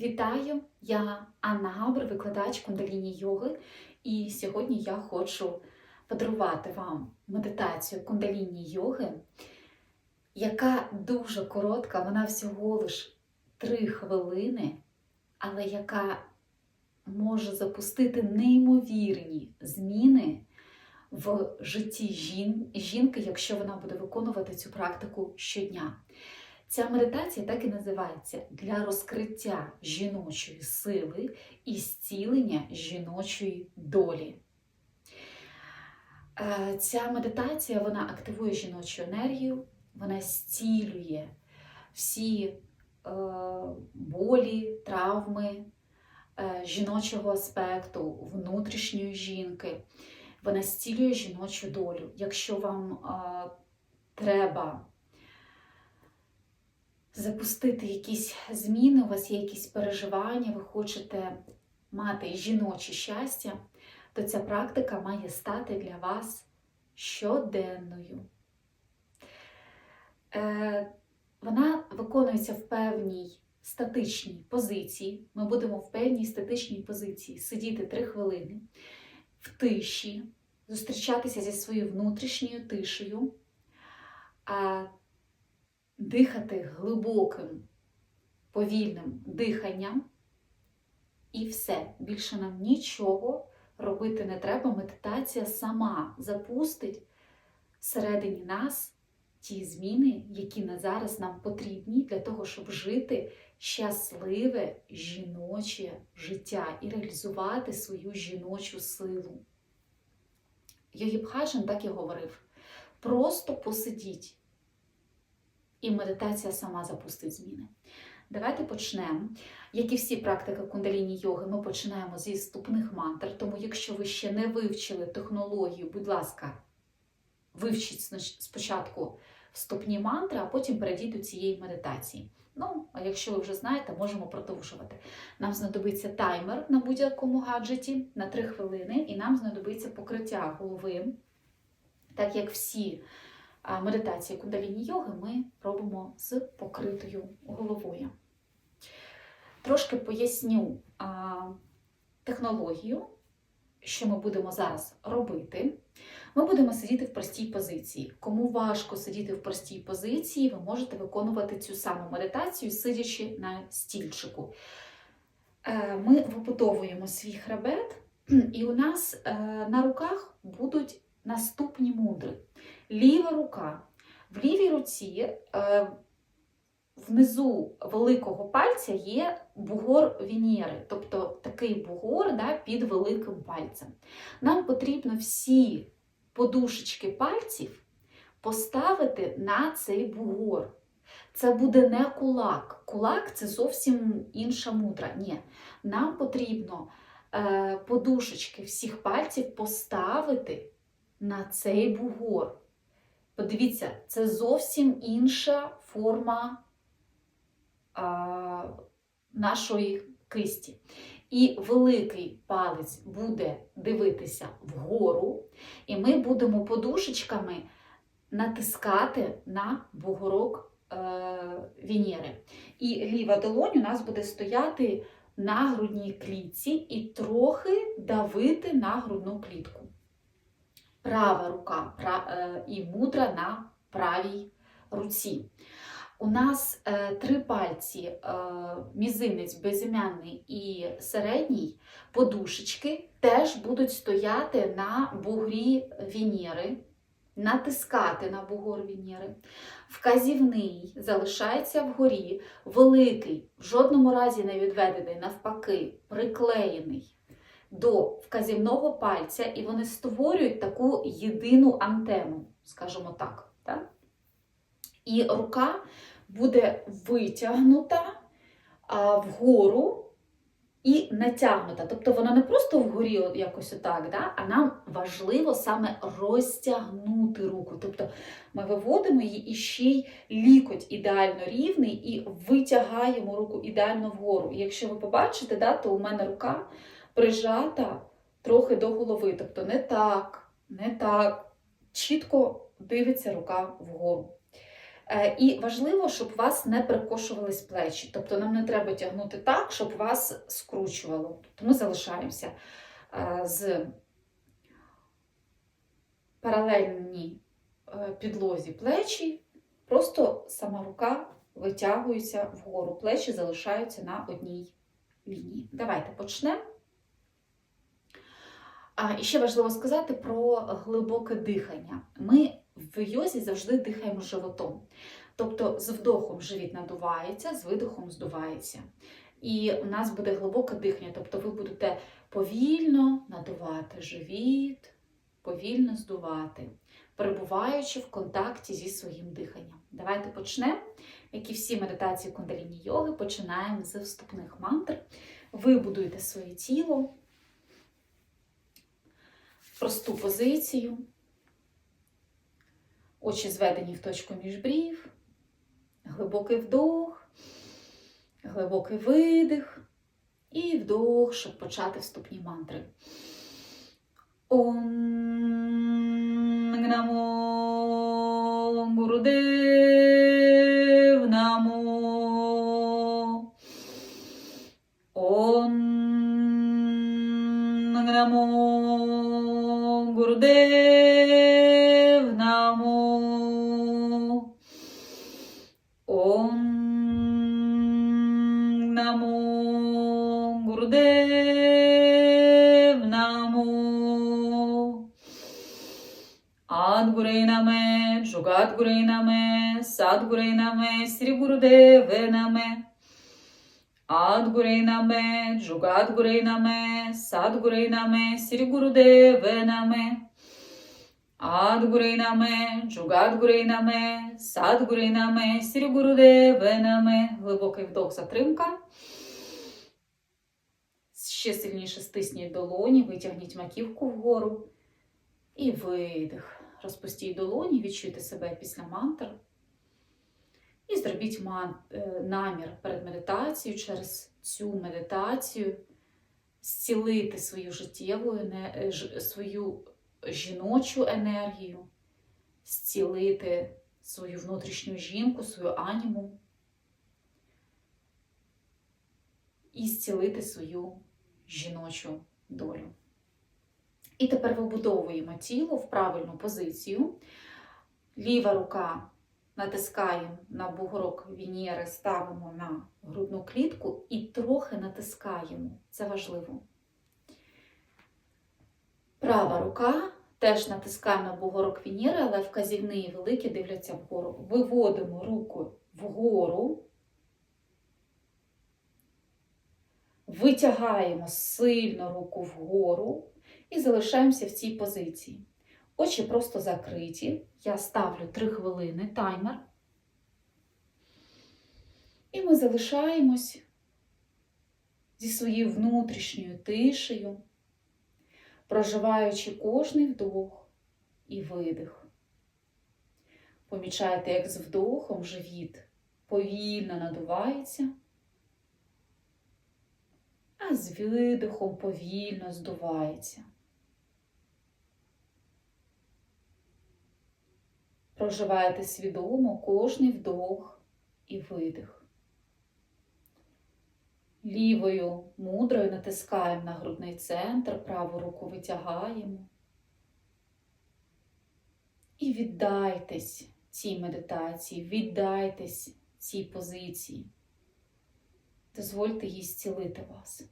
Вітаю! Я Анна Габр, викладач кундаліні йоги, і сьогодні я хочу подарувати вам медитацію кундаліні йоги, яка дуже коротка, вона всього лиш 3 хвилини, але яка може запустити неймовірні зміни в житті жін- жінки, якщо вона буде виконувати цю практику щодня. Ця медитація так і називається для розкриття жіночої сили і зцілення жіночої долі. Е, Ця медитація вона активує жіночу енергію, вона зцілює всі е, болі, травми е, жіночого аспекту, внутрішньої жінки. Вона зцілює жіночу долю. Якщо вам треба запустити якісь зміни, у вас є якісь переживання, ви хочете мати жіноче щастя, то ця практика має стати для вас щоденною. Е, Вона виконується в певній статичній позиції. Ми будемо в певній статичній позиції сидіти 3 хвилини в тиші, зустрічатися зі своєю внутрішньою тишею. Дихати глибоким, повільним диханням, і все. Більше нам нічого робити не треба. Медитація сама запустить всередині нас ті зміни, які на зараз нам потрібні для того, щоб жити щасливе жіноче життя і реалізувати свою жіночу силу. Йогі так і говорив: просто посидіть і медитація сама запустить зміни. Давайте почнемо. Як і всі практики кундаліні йоги, ми починаємо зі вступних мантр. Тому, якщо ви ще не вивчили технологію, будь ласка, вивчіть спочатку вступні мантри, а потім перейдіть до цієї медитації. Ну, а якщо ви вже знаєте, можемо продовжувати. Нам знадобиться таймер на будь-якому гаджеті на 3 хвилини, і нам знадобиться покриття голови, так як всі медитації кундаліні йоги ми робимо з покритою головою. Трошки поясню технологію, що ми будемо зараз робити. Ми будемо сидіти в простій позиції. Кому важко сидіти в простій позиції, ви можете виконувати цю саму медитацію, сидячи на стільчику. Е, Ми вибудовуємо свій хребет, і у нас е, на руках будуть наступні мудри. Ліва рука. В лівій руці е, внизу великого пальця є бугор Венери, тобто такий бугор да, під великим пальцем. Нам потрібно всі подушечки пальців поставити на цей бугор. Це буде не кулак. Кулак це зовсім інша мудра. Ні, нам потрібно е, подушечки всіх пальців поставити на цей бугор. Подивіться, це зовсім інша форма а, нашої кисті. І великий палець буде дивитися вгору, і ми будемо подушечками натискати на бугорок е, Венери. І ліва долонь у нас буде стояти на грудній клітці і трохи давити на грудну клітку права рука е, і мудра на правій руці. У нас е, три пальці, е, мізинець, безім'яний і середній, подушечки теж будуть стояти на бугрі Венери, натискати на бугор Венери. Вказівний залишається вгорі, великий, в жодному разі не відведений, навпаки, приклеєний до вказівного пальця, і вони створюють таку єдину антенну, скажімо так. так? І рука буде витягнута а, вгору і натягнута. Тобто вона не просто вгорі якось отак, да? а нам важливо саме розтягнути руку. Тобто ми виводимо її і ще й лікоть ідеально рівний і витягаємо руку ідеально вгору. І якщо ви побачите, да, то у мене рука прижата трохи до голови. Тобто не так, не так. Чітко дивиться рука вгору. Е, І важливо, щоб вас не перекошувались плечі. Тобто нам не треба тягнути так, щоб вас скручувало. Тобто ми залишаємося е, з паралельні е, підлозі плечі, просто сама рука витягується вгору, плечі залишаються на одній лінії. Давайте почнемо. І ще важливо сказати про глибоке дихання. Ми в йозі завжди дихаємо животом. Тобто з вдохом живіт надувається, з видохом здувається. І у нас буде глибоке дихання, тобто ви будете повільно надувати живіт, повільно здувати, перебуваючи в контакті зі своїм диханням. Давайте почнемо. Як і всі медитації кундаліні йоги, починаємо з вступних мантр. Ви будуєте своє тіло, просту позицію, очі зведені в точку між брів, глибокий вдох, глибокий видих і вдох, щоб почати вступні мантри. Ом Намо Гурудев Намо Гурудев Намо Ом Намо Гурудев Намо Адгурей наме, Джугадгурей наме, Садгурей наме, Срі Гурудеве наме. Адгурей наме, Джугадгурей наме, Садгурей наме, Срі Гурудеве наме. Адгурей наме, Джугадгурей наме, Садгурей наме, Срі Гурудеве наме. Глибокий вдох, затримка. Ще сильніше стисніть долоні, витягніть маківку вгору. І видих. Розпустіть долоні, відчуйте себе після мантр. І зробіть е, намір перед медитацією через цю медитацію зцілити свою життєву е, свою жіночу енергію, зцілити свою внутрішню жінку, свою аніму і зцілити свою жіночу долю. І тепер вибудовуємо тіло в правильну позицію. Ліва рука натискаємо на бугорок Венери, ставимо на грудну клітку і трохи натискаємо. Це важливо. Права рука теж натискаємо на бугорок Венери, але вказівні і великі дивляться вгору. Виводимо руку вгору. Витягаємо сильно руку вгору і залишаємося в цій позиції. Очі просто закриті. Я ставлю 3 хвилини таймер. І ми залишаємось зі своєю внутрішньою тишею, проживаючи кожний вдох і видих. Помічаєте, як з вдохом живіт повільно надувається, а з видихом повільно здувається. Проживаєте свідомо кожний вдох і видих. Лівою мудрою натискаємо на грудний центр, праву руку витягаємо. І віддайтесь цій медитації, віддайтесь цій позиції. Дозвольте їй зцілити вас.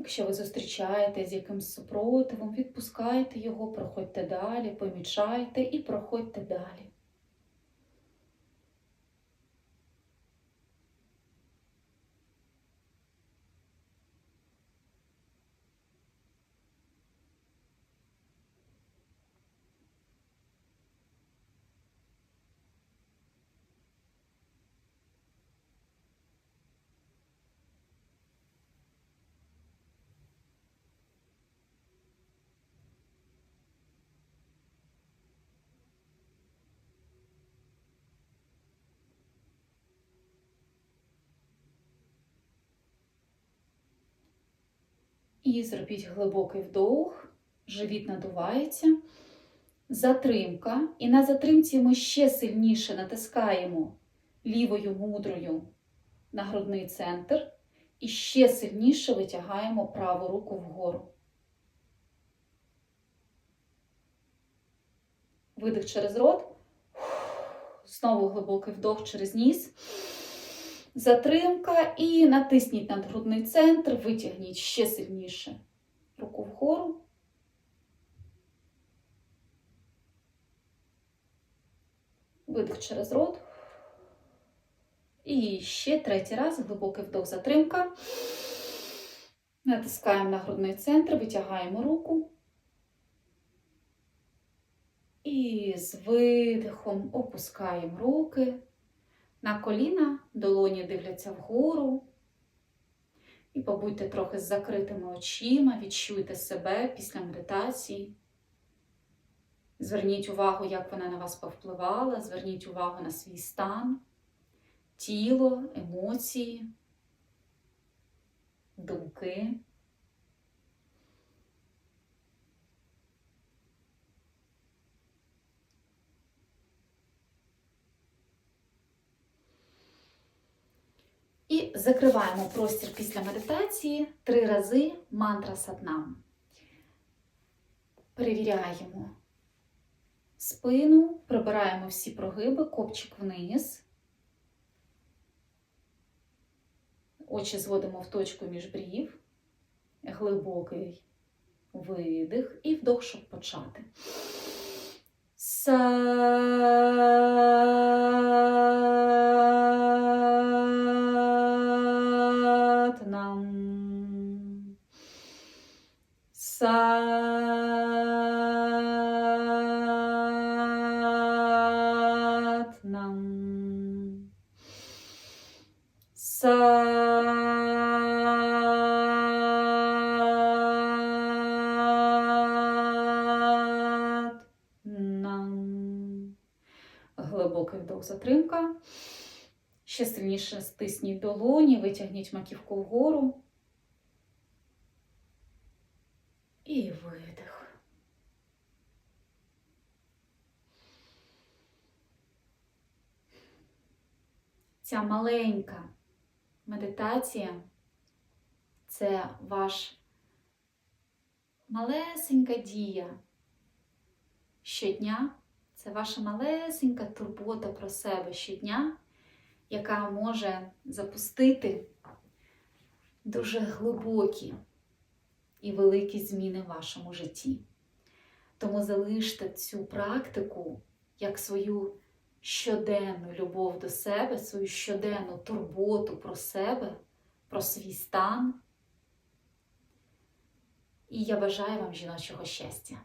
Якщо ви зустрічаєте з якимсь супротивом, відпускайте його, проходьте далі, помічайте і проходьте далі. І зробіть глибокий вдох, живіт надувається, затримка. І на затримці ми ще сильніше натискаємо лівою мудрою на грудний центр і ще сильніше витягаємо праву руку вгору. Видих через рот. Знову глибокий вдох через ніс. Затримка і натисніть над грудний центр, витягніть ще сильніше руку вгору. Видих через рот. І ще третій раз глибокий вдох затримка. Натискаємо на грудний центр, витягаємо руку. І з видихом опускаємо руки. На коліна долоні дивляться вгору. І побудьте трохи з закритими очима, відчуйте себе після медитації. Зверніть увагу, як вона на вас повпливала, зверніть увагу на свій стан, тіло, емоції, думки. Закриваємо простір після медитації три рази мантра сатнам. Перевіряємо спину, прибираємо всі прогиби, копчик вниз. Очі зводимо в точку між брів, глибокий видих і вдох, щоб почати. Са Сатнам. Глибокий вдох затримка. Ще сильніше стисніть долоні, витягніть маківку вгору. І видих. Ця маленька медитація це ваш малесенька дія щодня. Це ваша малесенька турбота про себе щодня, яка може запустити дуже глибокі і великі зміни в вашому житті. Тому залиште цю практику як свою щоденну любов до себе, свою щоденну турботу про себе, про свій стан. І я бажаю вам жіночого щастя.